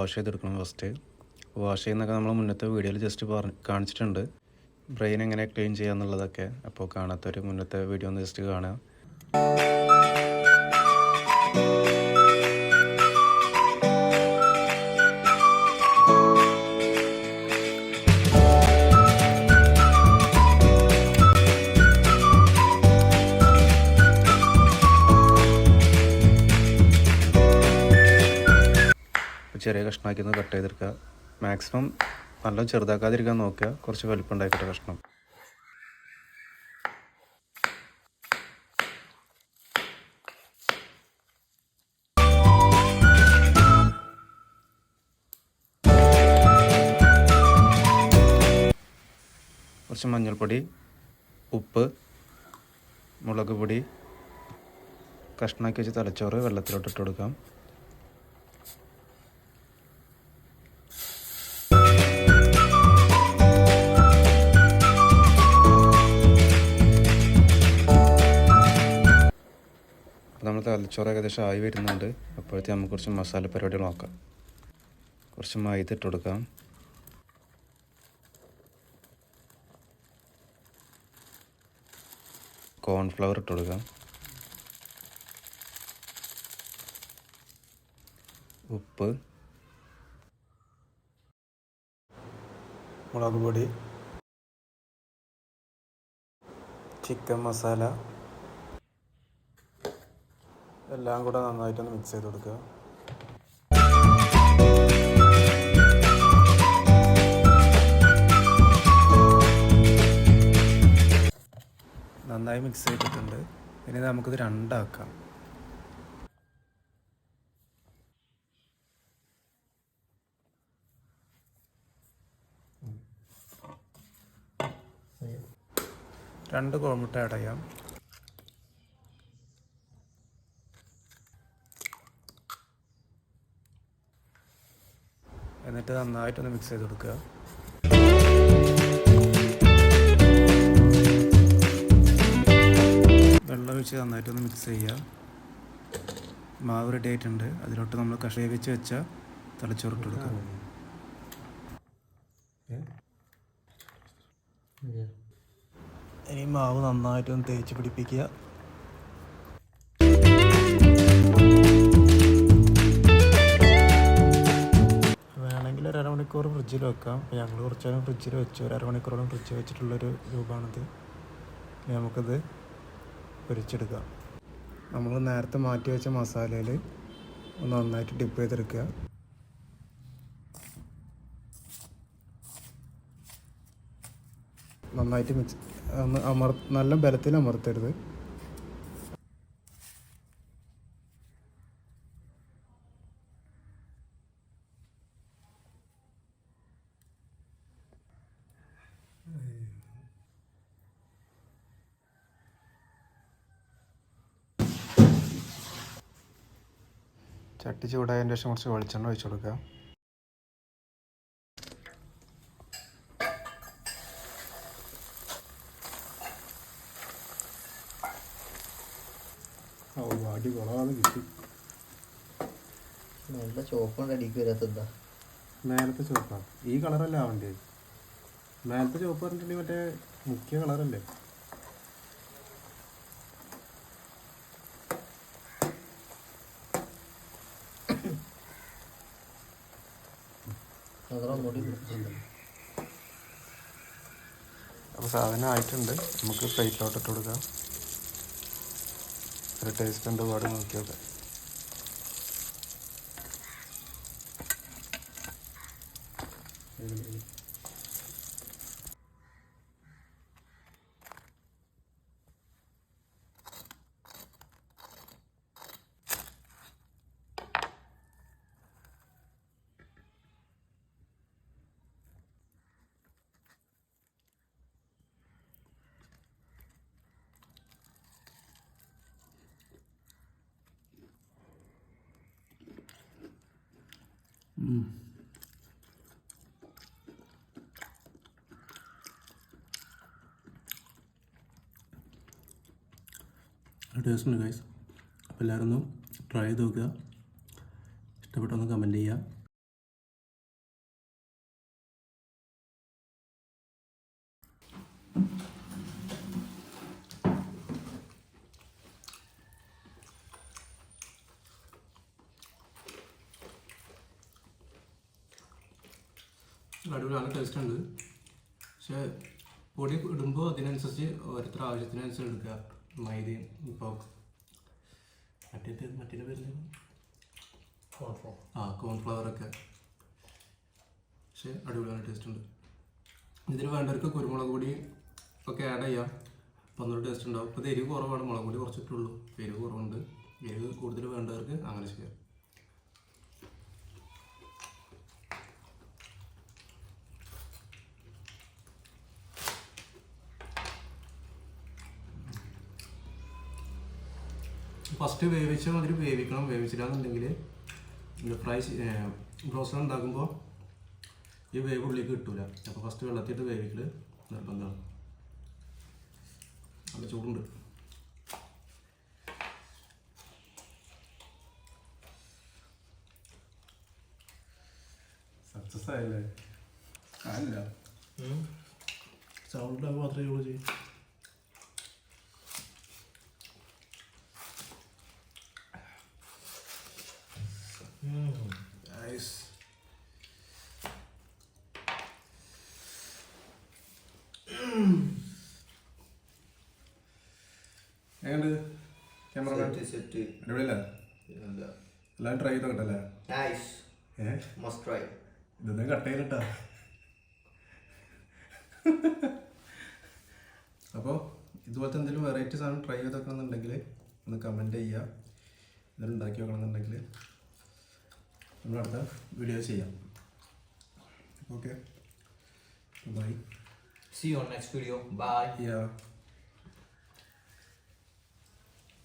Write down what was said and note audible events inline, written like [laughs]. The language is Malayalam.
വാഷ് ചെയ്തെടുക്കണം ഫസ്റ്റ് വാഷ് ചെയ്യുന്നൊക്കെ നമ്മൾ മുന്നത്തെ വീഡിയോയിൽ ജസ്റ്റ് കാണിച്ചിട്ടുണ്ട്. ബ്രെയിൻ എങ്ങനെ ക്ലീൻ ചെയ്യുക എന്നുള്ളതൊക്കെ അപ്പോൾ കാണാത്തൊരു മുന്നത്തെ വീഡിയോ ഒന്ന് ജസ്റ്റ് കാണുക. ചെറിയ കഷ്ണമാക്കി ഒന്ന് കട്ട് ചെയ്തെടുക്കുക. മാക്സിമം നല്ല ചെറുതാക്കാതിരിക്കാൻ നോക്കുക. കുറച്ച് വലിപ്പം ഉണ്ടായിക്കോട്ടെ കഷ്ണം. കുറച്ച് മഞ്ഞൾപ്പൊടി ഉപ്പ് മുളക് പൊടി കഷ്ണാക്കി വെച്ച് തലച്ചോറ് വെള്ളത്തിലോട്ട് ഇട്ട് കൊടുക്കാം. തലച്ചോറ് ഏകദേശം ആയി വരുന്നുണ്ട്. അപ്പോഴത്തെ നമുക്ക് കുറച്ച് മസാല പരിപാടികൾ നോക്കാം. കുറച്ച് മൈദ ഇട്ട് കൊടുക്കാം. കോൺഫ്ലവർ ഇട്ട് കൊടുക്കാം. ഉപ്പ്. മുളക് പൊടി. ചിക്കൻ മസാല. എല്ലാം കൂടെ നന്നായിട്ടൊന്ന് മിക്സ് ചെയ്ത് കൊടുക്കുക. നന്നായി മിക്സ് ചെയ്തിട്ടുണ്ട്. ഇനി നമുക്കിത് രണ്ടാക്കാം. രണ്ട് കോഴിമുട്ട ആഡ് എന്നിട്ട് നന്നായിട്ടൊന്ന് മിക്സ് ചെയ്ത് കൊടുക്കുക. വെള്ളം ഒഴിച്ച് നന്നായിട്ടൊന്ന് മിക്സ് ചെയ്യുക. മാവ് റെഡി ആയിട്ടുണ്ട് അതിലോട്ട് നമ്മൾ കഷായ വെച്ച് വെച്ച തലച്ചോറിട്ട് കൊടുക്കുക. ഇനി മാവ് നന്നായിട്ടൊന്ന് തേച്ച് പിടിപ്പിക്കുക. ഒരു അരമണിക്കൂർ ഫ്രിഡ്ജിൽ വെക്കാം. ഞങ്ങൾ കുറച്ച് നേരം ഫ്രിഡ്ജിൽ വെച്ചു. ഒരു അരമണിക്കൂറോളം ഫ്രിഡ്ജിൽ വെച്ചിട്ടുള്ളൊരു രൂപമാണിത്. ഇനി നമുക്കത് പൊരിച്ചെടുക്കാം. നമ്മൾ നേരത്തെ മാറ്റി വെച്ച മസാലയിൽ ഒന്ന് നന്നായിട്ട് ഡിപ്പ് ചെയ്തെടുക്കുക. നന്നായിട്ട് മിക്സ് ഒന്ന് അമർ നല്ല ബലത്തിൽ അമർത്തരുത്. ചട്ടി ചൂടായതിന് ശേഷം കുറച്ച് വെളിച്ചെണ്ണ ഒഴിച്ചു കൊടുക്കുക. ഓ അടി കൊളാതെ കിട്ടി. നല്ല ചോപ്പുണ്ട് അടിക്ക് വരാത്തെന്താ മേലത്തെ ചുവപ്പാണ് ഈ കളറല്ല ആവണ്ടേ? മേലത്തെ ചുവപ്പ് പറഞ്ഞിട്ടുണ്ടെങ്കിൽ മറ്റേ മുഖ്യ കളറല്ലേ? പിടിച്ചിട്ടുണ്ട്. അപ്പോൾ സാധനം ആയിട്ടുണ്ട്. നമുക്ക് പ്ലേറ്റിലോട്ട് ഇട്ട് കൊടുക്കാം. ഒരു ടേസ്റ്റ് ഉണ്ട് പാട് നോക്കിയൊക്കെ. ടേസ്റ്റ് ഗൈസ് അപ്പോൾ എല്ലാവരും ഒന്ന് ട്രൈ ചെയ്ത് നോക്കുക. ഇഷ്ടപ്പെട്ടൊന്ന് കമന്റ് ചെയ്യുക. അടിപൊളി നല്ല ടേസ്റ്റ് ഉണ്ട്. പക്ഷെ പൊടി ഇടുമ്പോൾ അതിനനുസരിച്ച് ഓരോരുത്തർ ആവശ്യത്തിനനുസരിച്ച് എടുക്കുക. മൈദയും ഇപ്പോൾ മറ്റേത് മറ്റേ പേരിൽ ആ കോൺഫ്ലവറൊക്കെ ഒക്കെ. പക്ഷെ അടിപൊളിയാണ് ടേസ്റ്റ് ഉണ്ട്. ഇതിന് വേണ്ടവർക്ക് കുരുമുളക് പൊടി ഒക്കെ ആഡ് ചെയ്യാം. അപ്പോൾ നല്ല ടേസ്റ്റ് ഉണ്ടാവും. ഇപ്പോൾ എരിവ് കുറവാണ്. മുളക് പൊടി കുറച്ചിട്ടുള്ളൂ എരിവ് കുറവുണ്ട്. എരിവ് കൂടുതൽ വേണ്ടവർക്ക് അങ്ങനെ ചെയ്യാം. ഫസ്റ്റ് വേവിച്ച മാതിരി വേവിക്കണം. വേവിച്ചില്ലാന്നുണ്ടെങ്കിൽ ഫ്രൈ ബ്രോസ്റ്റർ ഉണ്ടാക്കുമ്പോൾ ഈ വേവ് ഉള്ളിലേക്ക് കിട്ടൂല. അപ്പോൾ ഫസ്റ്റ് വെള്ളത്തിട്ട് വേവിക്കൽ നിർബന്ധമാണ്. നല്ല ചൂടുണ്ട്. സക്സസ് ആയല്ലേ? അല്ല സൗണ്ട് ഉണ്ടാകുമ്പോൾ മാത്രമേ ഉള്ളൂ ചെയ്യും. നൈസ് [clears throat] എങ്ങനെയുണ്ട്? ക്യാമറമാൻ? സെറ്റ് അടിപൊളിയല്ലേ? എല്ലാം ട്രൈ ചെയ്ത് നോക്കട്ടല്ലേ നൈസ് ഏ? മസ്റ്റ് ട്രൈ ഇതൊന്നും കട്ട് ചെയ്തിട്ടാ [laughs] അപ്പോൾ ഇതുപോലത്തെ എന്തെങ്കിലും വെറൈറ്റി സാധനം ട്രൈ ചെയ്ത് വെക്കണമെന്നുണ്ടെങ്കിൽ ഒന്ന് കമന്റ് ചെയ്യുക എന്തെങ്കിലും ഉണ്ടാക്കി നോക്കണമെന്നുണ്ടെങ്കിൽ നമ്മൾ അടുത്ത വീഡിയോ ചെയ്യാം okay bye See you on next video. Bye. Yeah.